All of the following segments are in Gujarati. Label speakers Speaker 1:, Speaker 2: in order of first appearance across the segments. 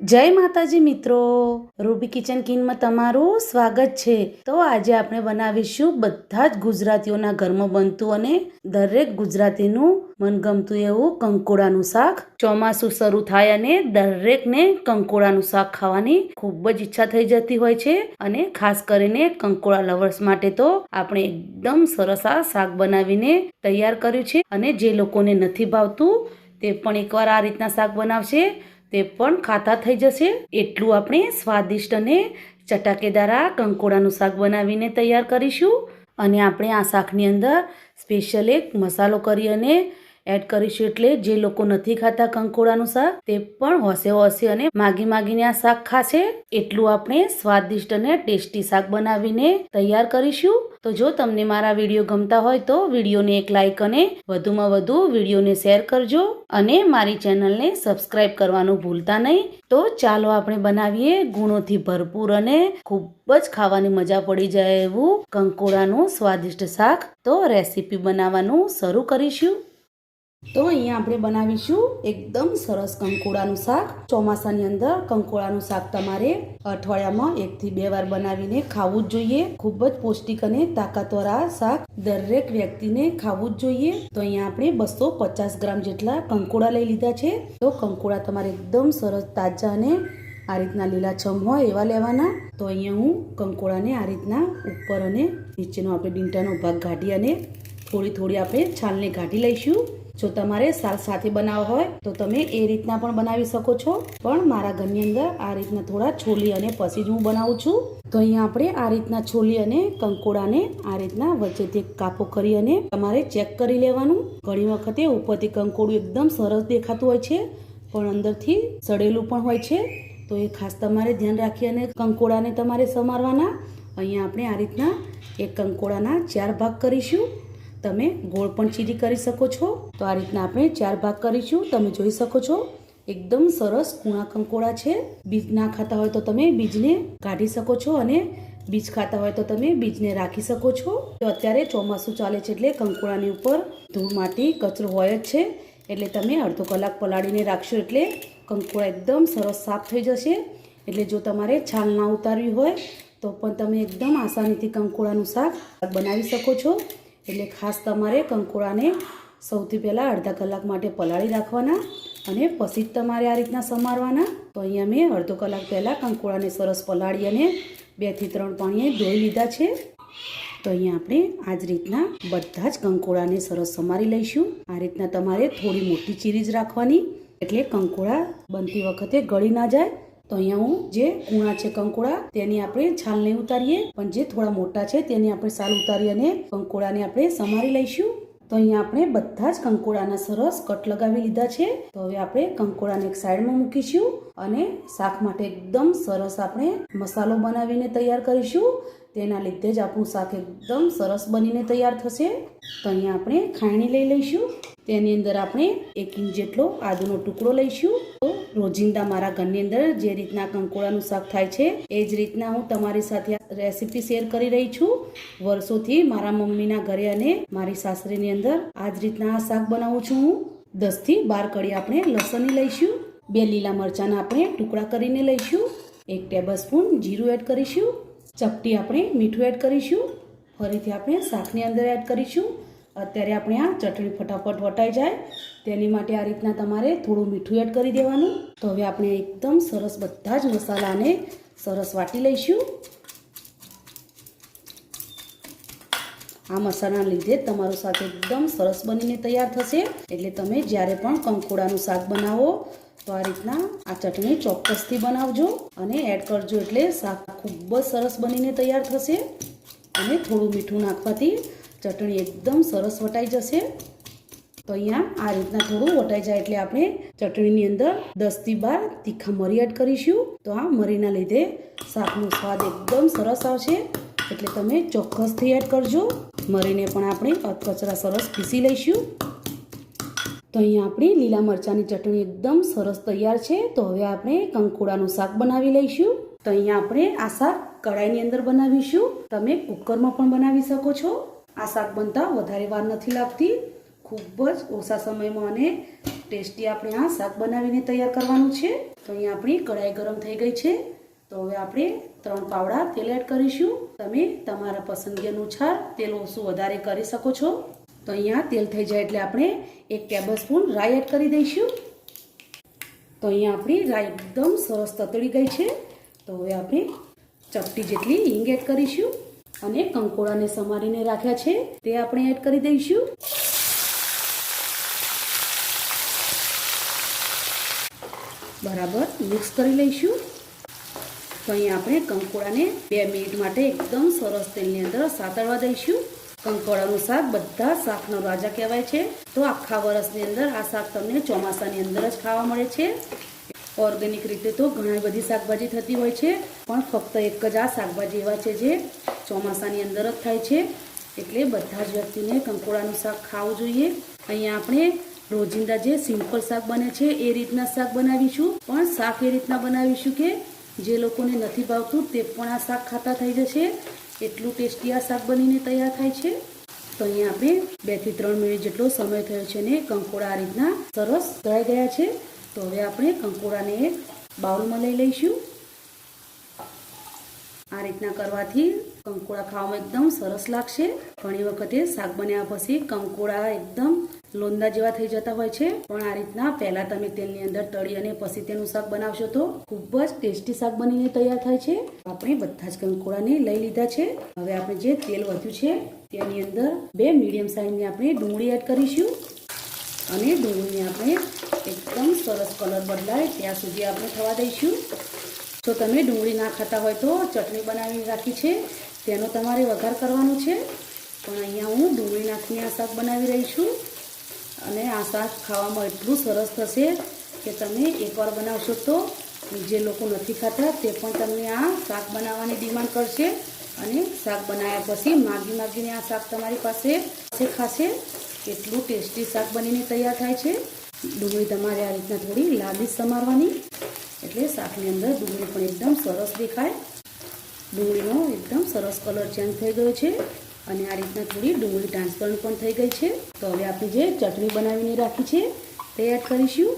Speaker 1: જય માતાજી મિત્રો. રૂબી કિચન કિનમાં તમારું સ્વાગત છે. તો આજે આપણે બનાવીશું બધા જ ગુજરાતીઓના ઘરમાં બનતું અને દરેક ગુજરાતીનું મનગમતું એવું કંકોડાનું શાક. ચોમાસું શરૂ થાય અને દરેકને કંકોડાનું શાક ખાવાની ખૂબ જ ઈચ્છા થઈ જતી હોય છે. અને ખાસ કરીને કંકોડા લવર્સ માટે તો આપણે એકદમ સરસ આ શાક બનાવીને તૈયાર કર્યું છે. અને જે લોકોને નથી ભાવતું તે પણ એકવાર આ રીતના શાક બનાવશે. તે પણ ખાતા થઈ જશે. એટલું આપણે સ્વાદિષ્ટ અને ચટાકેદાર આ કંકોડાનું શાક બનાવીને તૈયાર કરીશું. અને આપણે આ શાકની અંદર સ્પેશિયલ એક મસાલો કરી અને એડ કરીશું એટલે જે લોકો નથી ખાતા કંકોડાનું શાક, તે પણ હોશે હોશે અને માગી માગીને આ શાક ખાશે. એટલું આપણે સ્વાદિષ્ટ અને ટેસ્ટી શાક બનાવીને તૈયાર કરીશું. તો જો તમને મારા વીડિયો ગમતા હોય તો વિડીયોને એક લાઇક અને વધુમાં વધુ વિડીયોને શેર કરજો અને મારી ચેનલને સબસ્ક્રાઈબ કરવાનું ભૂલતા નહીં. તો ચાલો આપણે બનાવીએ ગુણોથી ભરપૂર અને ખૂબ જ ખાવાની મજા પડી જાય એવું કંકોડાનું સ્વાદિષ્ટ શાક. તો રેસીપી બનાવવાનું શરૂ કરીશું. તો અહીંયા આપણે બનાવીશું એકદમ સરસ કંકોડાનું શાક. ચોમાસાની અંદર કંકોડાનું શાક તમારે અઠવાડિયામાં એકથી બે વાર બનાવીને ખાવું જ જોઈએ. ખૂબ જ પૌષ્ટિક અને તાકાતવાળા શાક દરેક વ્યક્તિને ખાવું જ જોઈએ. તો અહીંયા આપણે બસો પચાસ ગ્રામ જેટલા કંકોડા લઈ લીધા છે. તો કંકોડા તમારે એકદમ સરસ તાજા અને આ રીતના લીલાછમ હોય એવા લેવાના. તો અહીંયા હું કંકોડાને આ રીતના ઉપર અને નીચેનો આપણે ડીંટાનો ભાગ કાઢી અને થોડી થોડી આપણે છાલને કાઢી લઈશું. જો તમારે સાલ સાથે બનાવવા હોય, તો તમે એ રીતના પણ બનાવી શકો છો. પણ મારા ઘરની અંદર આ રીતના થોડા છોલી અને પછી જ હું બનાવું છું. તો અહીંયા આપણે આ રીતના છોલી અને કંકોડાને આ રીતના વચ્ચેથી કાપો કરી અને તમારે ચેક કરી લેવાનું. ઘણી વખતે ઉપરથી કંકોડું એકદમ સરસ દેખાતું હોય છે, પણ અંદરથી સડેલું પણ હોય છે. તો એ ખાસ તમારે ધ્યાન રાખી અને કંકોડાને તમારે સમારવાના. અહીંયા આપણે આ રીતના એક કંકોડાના ચાર ભાગ કરીશું. તમે ગોળ પણ ચીરી કરી શકો છો. તો આ રીતના આપણે ચાર ભાગ કરીશું. તમે જોઈ શકો છો, એકદમ સરસ કૂણા કંકોડા છે. બીજ ના ખાતા હોય તો તમે બીજને કાઢી શકો છો અને બીજ ખાતા હોય તો તમે બીજને રાખી શકો છો. તો અત્યારે ચોમાસું ચાલે છે એટલે કંકોડાની ઉપર ધૂળ માટી કચરો હોય જ છે. એટલે તમે અડધો કલાક પલાળીને રાખશો એટલે કંકોડા એકદમ સરસ સાફ થઈ જશે. એટલે જો તમારે છાલ ના ઉતારવી હોય તો પણ તમે એકદમ આસાનીથી કંકોડાનું શાક બનાવી શકો છો. એટલે ખાસ તમારે કંકોડાને સૌથી પહેલાં અડધા કલાક માટે પલાળી રાખવાના અને પછી જ તમારે આ રીતના સમારવાના. તો અહીંયા મેં અડધો કલાક પહેલાં કંકોડાને સરસ પલાળી અને બેથી ત્રણ પાણીએ ધોઈ લીધા છે. તો અહીંયા આપણે આ જ રીતના બધા જ કંકોડાને સરસ સમારી લઈશું. આ રીતના તમારે થોડી મોટી ચીરી રાખવાની. એટલે કંકોડા બનતી વખતે ગળી ના જાય. તો અહીંયા હું જે કૂણા છે, કંકોડા, તેની આપણે છાલ નહીં ઉતારીએ. પણ જે થોડા મોટા છે, તેની આપણે છાલ ઉતારી અને કંકોડાને આપણે સમારી લઈશું. તો અહીંયા આપણે બધા જ કંકોડાના સરસ કટ લગાવી લીધા છે. તો હવે આપણે કંકોડાને એક સાઈડમાં મૂકીશું અને શાક માટે એકદમ સરસ આપણે મસાલો બનાવીને તૈયાર કરીશું. તેના લીધે જ આપણું શાક એકદમ સરસ બનીને તૈયાર થશે. તો અહીંયા આપણે ખાયણી લઈ લઈશું. તેની અંદર આપણે એક ઇંચ જેટલો આદુનો ટુકડો લઈશું. તો રોજિંદા મારા ઘરની અંદર જે રીતના કંકોળાનું શાક થાય છે, એ જ રીતના હું તમારી સાથે રેસીપી શેર કરી રહી છું. વર્ષોથી મારા મમ્મીના ઘરે અને મારી સાસરીની અંદર આ જ રીતના આ શાક બનાવું છું હું. દસથી બાર કડી આપણે લસણની લઈશું. બે લીલા મરચાંના આપણે ટુકડા કરીને લઈશું. એક ટેબલ સ્પૂન જીરું એડ કરીશું. ચપટી આપણે મીઠું એડ કરીશું. ફરીથી આપણે શાકની અંદર એડ કરીશું. અત્યારે આપણે આ ચટણી ફટાફટ વટાઈ જાય. તેની માટે આ રીતના તમારે થોડું મીઠું એડ કરી દેવાનું. તો હવે આપણે એકદમ સરસ બધા જ મસાલાને સરસ વાટી લઈશું. આ મસાલાના લીધે તમારું શાક એકદમ સરસ બનીને તૈયાર થશે. એટલે તમે જ્યારે પણ કંકોડાનું શાક બનાવો, તો આ રીતના આ ચટણી ચોક્કસથી બનાવજો અને એડ કરજો એટલે શાક ખૂબ જ સરસ બનીને તૈયાર થશે. અને થોડું મીઠું નાખવાથી ચટણી એકદમ સરસ વટાઈ જશે. તો અહીંયા આ રીતના થોડું વટાઈ જાય એટલે આપણે ચટણીની અંદર દસથી બાર તીખા મરી એડ કરીશું. તો આ મરીના લીધે શાકનો સ્વાદ એકદમ સરસ આવશે. એટલે તમે ચોક્કસથી એડ કરજો. મરીને પણ આપણે અધકચરા સરસ પીસી લઈશું. તો અહીંયા આપણી લીલા મરચાંની ચટણી એકદમ સરસ તૈયાર છે. તો હવે આપણે કંકોડાનું શાક બનાવી લઈશું. તો અહીંયા આપણે આ શાક કડાઈની અંદર બનાવીશું. તમે કુકરમાં પણ બનાવી શકો છો. આ શાક બનતા વધારે વાર નથી લાગતી. ખૂબ જ ઓછા સમયમાં અને ટેસ્ટી આપણે આ શાક બનાવીને તૈયાર કરવાનું છે. તો અહીંયા આપણી કઢાઈ ગરમ થઈ ગઈ છે. તો હવે આપણે ત્રણ પાવડા તેલ એડ કરીશું. તમે તમારા પસંદગી અનુસાર તેલ ઓછું વધારે કરી શકો છો. તો અહીંયા તેલ થઈ જાય એટલે આપણે એક ટેબલ સ્પૂન રાઈ એડ કરી દઈશું. તો અહીંયા આપણી રાઈ એકદમ સરસ તતળી ગઈ છે. તો હવે આપણે ચપટી જેટલી હિંગ એડ કરીશું. અને કંકોડાને સમારીને રાખ્યા છે. તે આપણે એડ કરી દઈશું. બરાબર મિક્સ કરી લઈશું. તો અહીં આપણે કંકોડાને બે મિનિટ માટે એકદમ સરસ તેલની અંદર સાતળવા દઈશું. કંકોડાનું શાક બધા શાકનો રાજા કહેવાય છે. તો આખા વર્ષની અંદર આ શાક તમને ચોમાસાની અંદર જ ખાવા મળે છે. ઓર્ગેનિક રીતે તો ઘણી બધી શાકભાજી થતી હોય છે, પણ ફક્ત એક જ આ શાકભાજી એવા છે જે ચોમાસાની અંદર જ થાય છે. એટલે બધા જ વ્યક્તિને કંકોડાનું શાક ખાવું જોઈએ. અહીંયા આપણે રોજિંદા જે સિમ્પલ શાક બને છે, એ રીતના શાક બનાવીશું. પણ શાક એ રીતના બનાવીશું કે જે લોકોને નથી ભાવતું, તે પણ આ શાક ખાતા થઈ જશે. એટલું ટેસ્ટી આ શાક બનીને તૈયાર થાય છે. તો અહીંયા આપણે બેથી ત્રણ મિનિટ જેટલો સમય થયો છે ને, કંકોડા આ રીતના સરસ ધરાઈ ગયા છે. તો હવે આપણે કંકોડાને એક બાઉલમાં લઈ લઈશું. આ રીતના કરવાથી કંકોડા ખાવામાં એકદમ સરસ લાગશે. ઘણી વખતે શાક બન્યા પછી કંકોડા એકદમ લોંદા જેવા થઈ જતા હોય છે. પણ આ રીતના પહેલા તમે તેલની અંદર તળી અને પછી તેનું શાક બનાવશો તો ખૂબ જ ટેસ્ટી શાક બનીને તૈયાર થાય છે. આપણે બધા જ કંકોડાને લઈ લીધા છે. હવે આપણે જે તેલ વધ્યું છે તેની અંદર બે મીડિયમ સાઇઝની આપણે ડુંગળી એડ કરીશું. અને ડુંગળીને આપણે એકદમ સરસ કલર બદલાય. ત્યાં સુધી આપણે થવા દઈશું. જો તમે ડુંગળી ના ખાતા હોય તો ચટણી બનાવી રાખી છે. તેનો તમારે વઘાર કરવાનો છે. પણ અહીંયા હું ડુંગળી નાખીને આ શાક બનાવી રહી છું. અને આ શાક ખાવામાં એટલું સરસ થશે કે તમે એકવાર બનાવશો તો જે લોકો નથી ખાતા તે પણ તમને આ શાક બનાવવાની ડિમાન્ડ કરશે. અને શાક બનાવ્યા પછી માગી માગીને આ શાક તમારી પાસે ખાશે. એટલું ટેસ્ટી શાક બનીને તૈયાર થાય છે. ડુંગળી તમારે આ રીતના થોડી લાંબી સમારવાની. એટલે શાકની અંદર ડુંગળી પણ એકદમ સરસ દેખાય. ડુંગળીનો એકદમ સરસ કલર ચેન્જ થઈ ગયો છે અને આ રીતના થોડી ડુંગળી ટ્રાન્સપરન્ટ પણ થઈ ગઈ છે. તો હવે આપણે જે ચટણી બનાવીને રાખી છે, તે એડ કરીશું.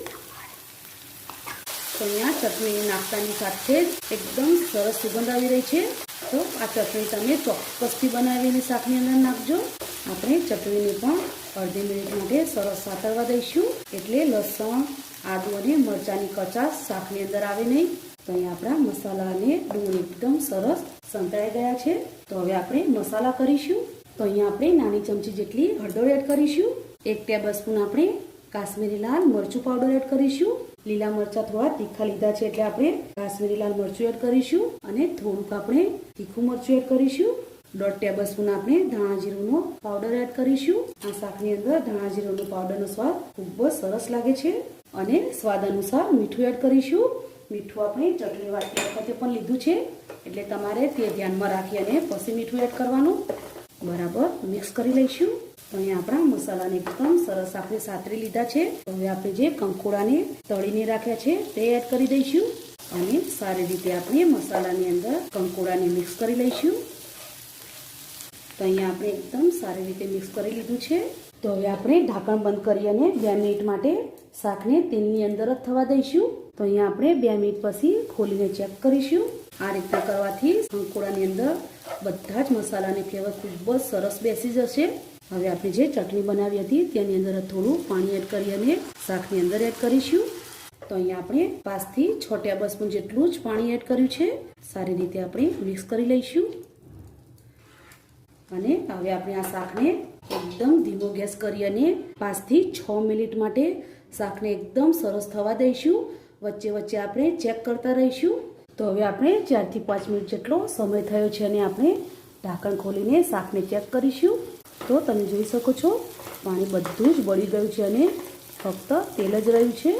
Speaker 1: તો અહીંયા ચટણી નાસ્તાની સાથે જ એકદમ સરસ સુગંધ આવી રહી છે. તો આ ચટણી તમે ચોક્કસથી બનાવીને શાકની અંદર નાખજો. આપણે ચટણીને પણ અડધી મિનિટ માટે સરસ સાતરવા દઈશું. એટલે લસણ, આદુ અને મરચાંની કચાશ શાકની અંદર આવે નહીં. તો અહીં આપણા મસાલા અને ડુંગળી એકદમ સરસ સંતળાઈ ગયા છે. તો હવે આપણે મસાલા કરીશું. તો અહીંયા આપણે નાની ચમચી જેટલી હળદર એડ કરીશું. એક ટેબલ સ્પૂન આપણે કાશ્મીરી લાલ મરચું પાવડર એડ કરીશું. લીલા મરચાં થોડા તીખા લીધા છે એટલે આપણે કાશ્મીરી લાલ મરચું એડ કરીશું અને થોડુંક આપણે તીખું મરચું એડ કરીશું. દોઢ ટેબલ સ્પૂન આપણે ધાણા જીરુંનો પાવડર એડ કરીશું. આ શાકની અંદર ધાણા જીરુંનો પાવડરનો સ્વાદ ખૂબ જ સરસ લાગે છે અને સ્વાદ અનુસાર મીઠું એડ કરીશું. મીઠું આપણે ચટણી વાટતી વખતે પણ લીધું છે એટલે તમારે તે ધ્યાનમાં રાખી અને પછી મીઠું એડ કરવાનું. બરાબર મિક્સ કરી લઈશું. તો અહીંયા આપણા મસાલાને એકદમ સરસ આપણે સાતરી લીધા છે. હવે આપણે જે કંકોડાને તળીને રાખ્યા છે તે એડ કરી દઈશું. અને સારી રીતે આપણે મસાલાની અંદર કંકોડાને મિક્સ કરી લઈશું. તો અહીંયા આપણે એકદમ સારી રીતે મિક્સ કરી લીધું છે. તો હવે આપણે ઢાંકણ બંધ કરી અને બે મિનિટ માટે શાકને તેલની અંદર જ થવા દઈશું. તો અહીંયા આપણે બે મિનિટ પછી ખોલીને ચેક કરીશું. આ રીતે કરવાથી કંકોડાની અંદર બધા જ મસાલાની ફ્લેવર ખૂબ જ સરસ બેસી જશે. હવે આપણે જે ચટણી બનાવી હતી, તેની અંદર થોડું પાણી એડ કરી અને શાકની અંદર એડ કરીશું. તો અહીંયા આપણે પાંચથી છ ટેબલ સ્પૂન જેટલું જ પાણી એડ કર્યું છે. સારી રીતે આપણે મિક્સ કરી લઈશું. અને હવે આપણે આ શાકને એકદમ ધીમો ગેસ કરી અને પાંચથી છ મિનિટ માટે શાકને એકદમ સરસ થવા દઈશું. વચ્ચે વચ્ચે આપણે ચેક કરતા રહીશું. તો હવે આપણે ચારથી પાંચ મિનિટ જેટલો સમય થયો છે અને આપણે ઢાંકણ ખોલીને શાકને ચેક કરીશું. તો તમે જોઈ શકો છો, પાણી બધું જ બળી ગયું છે અને ફક્ત તેલ જ રહ્યું છે.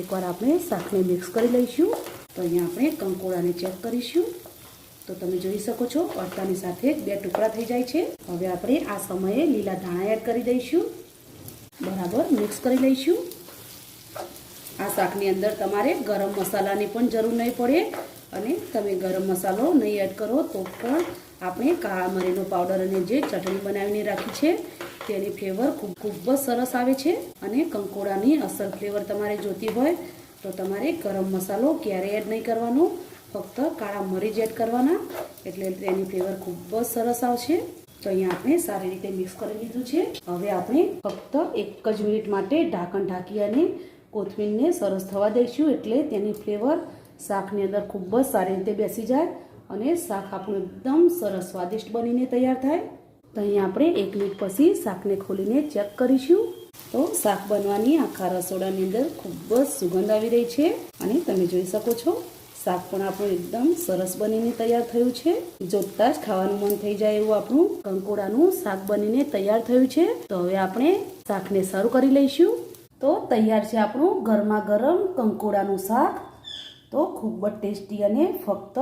Speaker 1: એકવાર આપણે શાકને મિક્સ કરી લઈશું. તો અહીંયા આપણે કંકોડાને ચેક કરીશું. તો તમે જોઈ શકો છો, અડતાની સાથે બે ટુકડા થઈ જાય છે. હવે આપણે આ સમયે લીલા ધાણા એડ કરી દઈશું. બરાબર મિક્સ કરી લઈશું. આ શાકની અંદર તમારે ગરમ મસાલાની પણ જરૂર નહીં પડે. અને તમે ગરમ મસાલો નહીં એડ કરો તો પણ આપણે કાળા મરીનો પાવડર અને જે ચટણી બનાવીને રાખી છે, તેની ફ્લેવર ખૂબ ખૂબ જ સરસ આવે છે અને કંકોડાની અસલ ફ્લેવર તમારે જોતી હોય તો તમારે ગરમ મસાલો ક્યારેય એડ નહીં કરવાનો, ફક્ત કાળા મરી જ એડ કરવાના એટલે તેની ફ્લેવર ખૂબ જ સરસ આવશે. તો અહીંયા આપણે સારી રીતે મિક્સ કરી લીધું છે. હવે આપણે ફક્ત એક જ મિનિટ માટે ઢાંકણ ઢાંકી અને કોથમીરને સરસ થવા દઈશું એટલે તેની ફ્લેવર શાકની અંદર ખૂબ જ સારી રીતે બેસી જાય અને શાક આપણું એકદમ સરસ સ્વાદિષ્ટ બનીને તૈયાર થાય. તો અહીં આપણે એક મિનિટ પછી શાકને ખોલીને ચેક કરીશું. તો શાક બનવાની આખા રસોડાની અંદર ખૂબ જ સુગંધ આવી રહી છે અને તમે જોઈ શકો છો, શાક પણ આપણું એકદમ સરસ બનીને તૈયાર થયું છે. જોતાં જ ખાવાનું મન થઈ જાય એવું આપણું કંકોડાનું શાક બનીને તૈયાર થયું છે. તો હવે આપણે શાકને સર્વ કરી લઈશું. તો તૈયાર છે આપણું ગરમા ગરમ કંકોડાનું શાક. તો ખૂબ જ ટેસ્ટી અને ફક્ત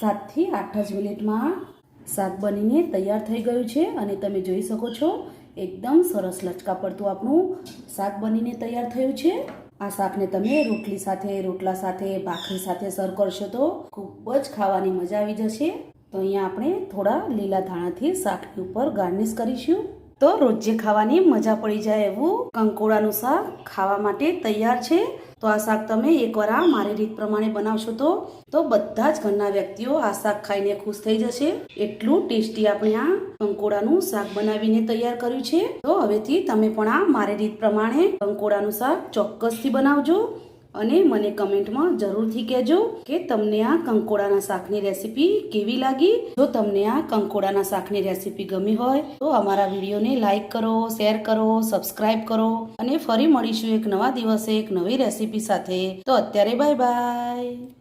Speaker 1: સાતથી આઠ જ મિનિટમાં શાક બનીને તૈયાર થઈ ગયું છે અને તમે જોઈ શકો છો, એકદમ સરસ લચકા પડતું આપણું શાક બનીને તૈયાર થયું છે. આ શાકને તમે રોટલી સાથે, રોટલા સાથે, ભાખરી સાથે સર્વ કરશો તો ખૂબ જ ખાવાની મજા આવી જશે. તો અહીંયા આપણે થોડા લીલા ધાણાથી શાકની ઉપર ગાર્નિશ કરીશું. તો રોજે ખાવાની મજા પડી જાય એવું કંકોડાનું શાક ખાવા માટે તૈયાર છે. તો આ શાક તમે એકવાર આ મારી રીત પ્રમાણે બનાવશો તો? તો બધા જ ઘરના વ્યક્તિઓ આ શાક ખાઈને ખુશ થઈ જશે. એટલું ટેસ્ટી આપણે આ કંકોડાનું શાક બનાવીને તૈયાર કર્યું છે. તો હવેથી તમે પણ આ મારી રીત પ્રમાણે કંકોડાનું શાક ચોક્કસથી બનાવજો. અને મને કમેન્ટમાં જરૂરથી કહેજો કે તમને આ કંકોડાના શાકની રેસીપી કેવી લાગી? જો તમને આ કંકોડાના શાકની રેસીપી ગમી હોય, તો અમારા વિડીયોને લાઈક કરો, શેર કરો, સબસ્ક્રાઇબ કરો અને ફરી મળીશું એક નવા દિવસે એક નવી રેસીપી સાથે. તો અત્યારે બાય બાય.